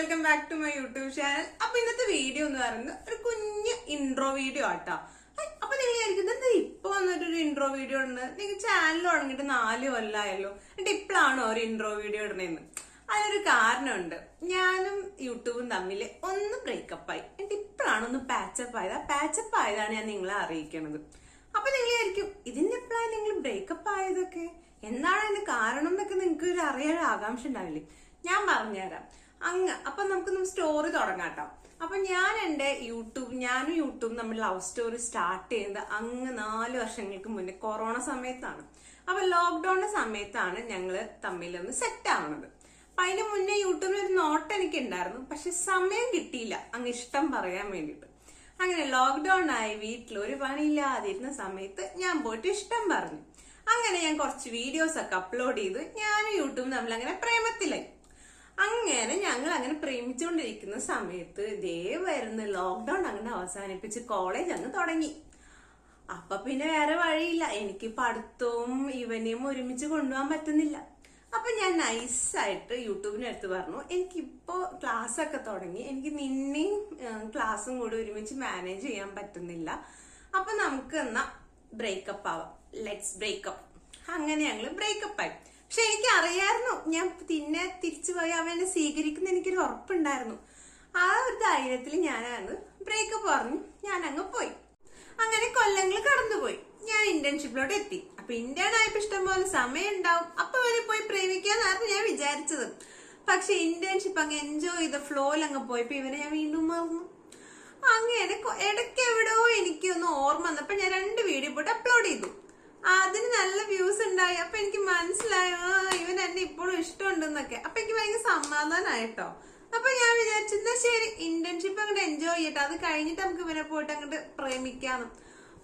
Welcome back to my YouTube channel അപ്പൊ ഇന്നത്തെ video എന്ന് പറയുന്നത് ഒരു കുഞ്ഞ് ഇൻട്രോ വീഡിയോ ആട്ടോ. അപ്പൊ നിങ്ങൾ വിചാരിക്കുന്നത് ഇപ്പൊ വന്നിട്ടൊരു ഇൻട്രോ വീഡിയോ ഉണ്ട് നിങ്ങൾ ചാനൽ തുടങ്ങിയിട്ട് നാല് കൊല്ലമായല്ലോ എന്നിട്ട് ഇപ്പോഴാണോ ഒരു ഇൻട്രോ വീഡിയോ ഇടണേന്ന് അതിനൊരു കാരണമുണ്ട്. ഞാനും യൂട്യൂബും തമ്മിൽ ഒന്ന് ബ്രേക്കപ്പ് ആയി. എന്നിട്ട് ഇപ്പോഴാണ് ഒന്ന് പാച്ചപ്പ് ആയത്. ആ പാച്ചപ്പ് ആയതാണ് ഞാൻ നിങ്ങളെ അറിയിക്കണത്. അപ്പൊ നിങ്ങൾ വിചാരിക്കും ഇതിന്റെ എപ്പോഴാണ് നിങ്ങൾ ബ്രേക്കപ്പ് ആയതൊക്കെ? എന്താണ് അതിന്റെ കാരണം എന്നൊക്കെ നിങ്ങൾക്ക് ഒരു അറിയാൻ ആകാംക്ഷ ഉണ്ടാവില്ലേ? ഞാൻ പറഞ്ഞുതരാം. അങ്ങ് അപ്പൊ നമുക്ക് സ്റ്റോറി തുടങ്ങാം കേട്ടോ അപ്പൊ ഞാൻ എന്റെ യൂട്യൂബ് ഞാനും യൂട്യൂബും നമ്മൾ ലവ് സ്റ്റോറി സ്റ്റാർട്ട് ചെയ്യുന്നത് അങ്ങ് നാല് വർഷങ്ങൾക്ക് മുന്നേ കൊറോണ സമയത്താണ്. അപ്പൊ ലോക്ക്ഡൌണിന്റെ സമയത്താണ് ഞങ്ങൾ തമ്മിലൊന്ന് സെറ്റ് ആവുന്നത് അപ്പൊ അതിന് മുന്നേ യൂട്യൂബിൽ ഒരു നോട്ട് എനിക്ക് ഉണ്ടായിരുന്നു പക്ഷെ സമയം കിട്ടിയില്ല അങ്ങ് ഇഷ്ടം പറയാൻ വേണ്ടിട്ട് അങ്ങനെ ലോക്ക്ഡൌൺ ആയി വീട്ടിൽ ഒരു പണിയില്ലാതിരുന്ന സമയത്ത് ഞാൻ പോയിട്ട് ഇഷ്ടം പറഞ്ഞു. അങ്ങനെ ഞാൻ കുറച്ച് വീഡിയോസ് ഒക്കെ അപ്ലോഡ് ചെയ്ത് ഞാനും യൂട്യൂബും തമ്മിൽ അങ്ങനെ പ്രേമത്തിലായി. അങ്ങനെ ഞങ്ങൾ അങ്ങനെ പ്രേമിച്ചുകൊണ്ടിരിക്കുന്ന സമയത്ത് ദേ വരുന്ന ലോക്ക്ഡൌൺ അങ്ങനെ അവസാനിപ്പിച്ച് കോളേജ് അങ്ങ് തുടങ്ങി. അപ്പൊ പിന്നെ വേറെ വഴിയില്ല. എനിക്ക് പഠിത്തവും ഇവനെയും ഒരുമിച്ച് കൊണ്ടുപോകാൻ പറ്റുന്നില്ല. അപ്പൊ ഞാൻ നൈസായിട്ട് യൂട്യൂബിന് അടുത്ത് പറഞ്ഞു എനിക്കിപ്പോ ക്ലാസ് ഒക്കെ തുടങ്ങി. എനിക്ക് നിന്നെയും ക്ലാസ്സും കൂടി ഒരുമിച്ച് മാനേജ് ചെയ്യാൻ പറ്റുന്നില്ല. അപ്പൊ നമുക്ക് എന്നാ ബ്രേക്കപ്പ് ആവാം. ലെറ്റ്സ് ബ്രേക്കപ്പ് അങ്ങനെ ഞങ്ങൾ ബ്രേക്കപ്പ് ആയി. പക്ഷെ എനിക്ക് അറിയായിരുന്നു ഞാൻ പിന്നെ തിരിച്ചു പോയി അവനെ സ്വീകരിക്കുന്ന എനിക്കൊരു ഉറപ്പുണ്ടായിരുന്നു. ആ ഒരു ധൈര്യത്തിൽ ഞാനങ്ങ് ബ്രേക്കപ്പ് പറഞ്ഞു. ഞാൻ അങ്ങ് പോയി. അങ്ങനെ കൊല്ലങ്ങൾ കടന്നുപോയി. ഞാൻ ഇന്റേൺഷിപ്പിലോട്ട് എത്തി. അപ്പൊ ഇന്റേൺ ആയപ്പോ ഇഷ്ടം പോലെ സമയം ഉണ്ടാവും അപ്പൊ അവനെ പോയി പ്രേമിക്കാന്നായിരുന്നു ഞാൻ വിചാരിച്ചത്. പക്ഷെ ഇന്റേൺഷിപ്പ് അങ്ങ് എൻജോയ് ചെയ്ത ഫ്ലോയിൽ അങ്ങ് പോയപ്പോ ഇവനെ ഞാൻ വീണ്ടും മറന്നു. അങ്ങനെ ഇടയ്ക്ക് എവിടെയോ എനിക്കൊന്ന് ഓർമ്മ വന്നപ്പോ ഞാൻ രണ്ട് വീഡിയോ പോയിട്ട് അപ്ലോഡ് ചെയ്തു അതിന് നല്ല വ്യൂസ് ഉണ്ടായി. അപ്പൊ എനിക്ക് മനസ്സിലായോ ഇവൻ എന്നെ ഇപ്പോഴും ഇഷ്ടമുണ്ടെന്നൊക്കെ. അപ്പൊ എനിക്ക് ഭയങ്കര സമാധാനമായിട്ടോ അപ്പൊ ഞാൻ വിചാരിച്ചു എന്നാ ശരി ഇന്റേൺഷിപ്പ് അങ്ങോട്ട് എൻജോയ് ചെയ്യട്ടെ. അത് കഴിഞ്ഞിട്ട് നമുക്ക് ഇവനെ പോയിട്ട് അങ്ങോട്ട് പ്രേമിക്കാന്ന്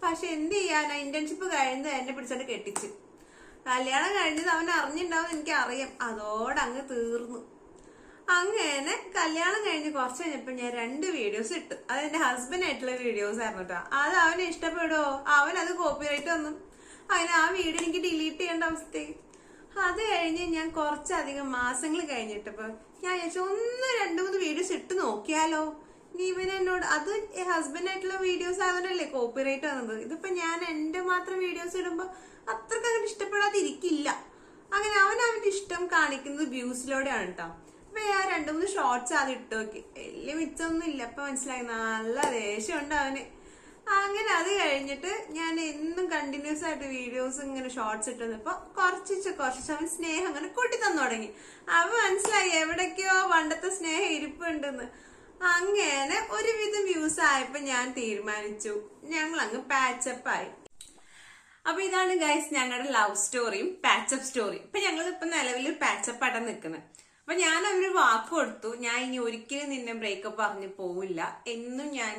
പക്ഷെ എന്ത് ചെയ്യാനാ? ഇന്റേൺഷിപ്പ് കഴിഞ്ഞത് എന്നെ പിടിച്ചോണ്ട് കെട്ടിച്ച്. കല്യാണം കഴിഞ്ഞത് അവൻ അറിഞ്ഞിട്ടുണ്ടാവും എനിക്ക് അറിയാം അതോടെ അങ്ങ് തീർന്നു. അങ്ങനെ കല്യാണം കഴിഞ്ഞ് കുറച്ച് കഴിഞ്ഞപ്പോ ഞാൻ രണ്ട് വീഡിയോസ് ഇട്ടു. അത് ഹസ്ബൻഡ് ആയിട്ടുള്ള വീഡിയോസ് ആയിരുന്നു കേട്ടോ അത് അവന് ഇഷ്ടപ്പെടുമോ അവൻ അത് കോപ്പിറൈറ്റ് വന്നു അങ്ങനെ ആ വീഡിയോ എനിക്ക് ഡിലീറ്റ് ചെയ്യേണ്ട അവസ്ഥയായി. അത് കഴിഞ്ഞ് ഞാൻ കുറച്ചധികം മാസങ്ങൾ കഴിഞ്ഞിട്ടപ്പോ ഞാൻ വിചാരിച്ചു ഒന്ന് രണ്ട് മൂന്ന് വീഡിയോസ് ഇട്ട് നോക്കിയാലോ? ഇവൻ എന്നോട് അത് ഹസ്ബൻഡായിട്ടുള്ള വീഡിയോസ് ആയതുകൊണ്ടല്ലേ കോപ്പിറൈറ്റ് വന്നത്? ഇതിപ്പോ ഞാൻ എന്റെ മാത്രം വീഡിയോസ് ഇടുമ്പോ അത്രയ്ക്ക് അങ്ങനെ ഇഷ്ടപ്പെടാതിരിക്കില്ല. അങ്ങനെ അവൻ അവന്റെ ഇഷ്ടം കാണിക്കുന്നത് വ്യൂസിലൂടെയാണ് കേട്ടോ അപ്പൊ ഞാൻ രണ്ടു മൂന്ന് ഷോർട്സ് അത് ഇട്ട് നോക്കി. വലിയ മിച്ചമൊന്നും ഇല്ല അപ്പൊ മനസ്സിലായി നല്ല ദേഷ്യമുണ്ട് അവന്. അങ്ങനെ അത് കഴിഞ്ഞിട്ട് ഞാൻ എന്നും കണ്ടിന്യൂസ് ആയിട്ട് വീഡിയോസ് ഇങ്ങനെ ഷോർട്സ് ഇട്ട് വന്നപ്പോ കുറച്ച് കുറച്ച് അവൻ സ്നേഹം അങ്ങനെ കൂട്ടി തന്നു തുടങ്ങി. അവ മനസ്സിലായി എവിടേക്കോ പണ്ടത്തെ സ്നേഹം ഇരിപ്പുണ്ടെന്ന്. അങ്ങനെ ഒരുവിധം വ്യൂസ് ആയപ്പോൾ ഞാൻ തീരുമാനിച്ചു. ഞങ്ങൾ അങ്ങ് പാച്ചപ്പ് ആയി. അപ്പൊ ഇതാണ് ഗൈസ് ഞങ്ങളുടെ ലവ് സ്റ്റോറിയും പാച്ചപ്പ് സ്റ്റോറിയും ഇപ്പൊ ഞങ്ങൾ ഇപ്പൊ നിലവിൽ പാച്ചപ്പ് ആയിട്ടാണ് നിൽക്കുന്നത് അപ്പൊ ഞാൻ അവനൊരു വാക്ക് കൊടുത്തു. ഞാൻ ഇനി ഒരിക്കലും നിന്നെ ബ്രേക്കപ്പ് പറഞ്ഞു പോവില്ല. എന്നും ഞാൻ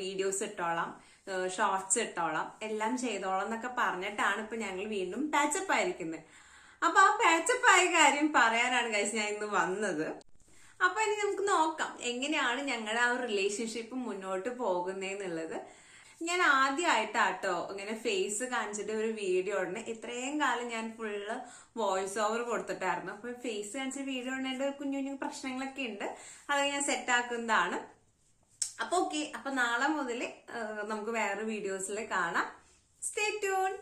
വീഡിയോസ് ഇട്ടോളാം ഷോർട്സ് ഇട്ടോളാം എല്ലാം ചെയ്തോളാം എന്നൊക്കെ പറഞ്ഞിട്ടാണ് ഇപ്പൊ ഞങ്ങൾ വീണ്ടും പാച്ചപ്പ് ആയിരിക്കുന്നത്. അപ്പൊ ആ പാച്ചപ്പ് ആയ കാര്യം പറയാനാണ് കഴിച്ച് ഞാൻ ഇന്ന് വന്നത്. അപ്പൊ ഇനി നമുക്ക് നോക്കാം. എങ്ങനെയാണ് ഞങ്ങളുടെ ആ ഒരു റിലേഷൻഷിപ്പ് മുന്നോട്ട് പോകുന്നതെന്നുള്ളത് ഞാൻ ആദ്യമായിട്ടാട്ടോ ഇങ്ങനെ ഫേസ് കാണിച്ചിട്ട് ഒരു വീഡിയോ ഉടനെ ഇത്രയും കാലം ഞാൻ ഫുള്ള് വോയിസ് ഓവർ കൊടുത്തിട്ടായിരുന്നു. അപ്പൊ ഫേസ് കാണിച്ച വീഡിയോ ഇടേണ്ട കുഞ്ഞു കുഞ്ഞു പ്രശ്നങ്ങളൊക്കെ ഉണ്ട് അത് ഞാൻ സെറ്റ് ആക്കുന്നതാണ്. അപ്പൊ ഓക്കെ അപ്പൊ നാളെ മുതൽ നമുക്ക് വേറെ വീഡിയോസിൽ കാണാം. Stay tune